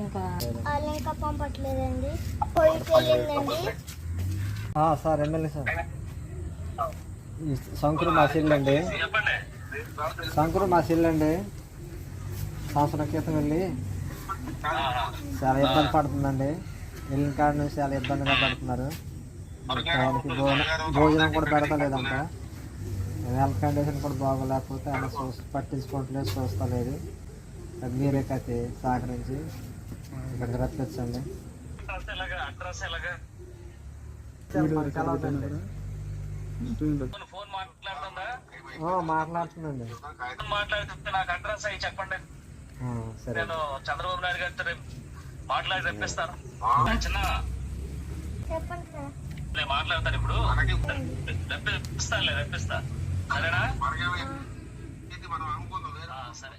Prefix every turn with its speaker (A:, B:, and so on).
A: ఇంకా
B: వాళ్ళు ఇంకా పంపట్లేదండి. వెళ్ళిందండి
C: సార్ ఎమ్మెల్యే సార్. శంకురు మా అండి శంకురు మా అండి సంవత్సరం క్రితం వెళ్ళి చాలా ఇబ్బంది పడుతుందండి. వెళ్ళిన కాడ నుంచి చాలా ఇబ్బందిగా పడుతున్నారు. ఆయనకి భోజనం భోజనం కూడా పెడతలేదంట. హెల్త్ కండిషన్ కూడా బాగోలేకపోతే ఆయన చూసి పట్టించుకోవట్లేదు చూస్తలేదు అది మీరే కథ సహకరించి ఇక్కడికి రప్పించండి
D: ఫోన్
C: మాట్లాడుతుందండి
D: మాట్లాడితే నాకు అడ్రస్ అయ్యి చెప్పండి
C: సరే.
D: నేను చంద్రబాబు నాయుడు గారితో రేపు మాట్లాడి తెప్పిస్తాను చిన్న నేను మాట్లాడతాను ఇప్పుడు తెప్పిస్తానులే రప్పిస్తా సరేనా
B: సరే.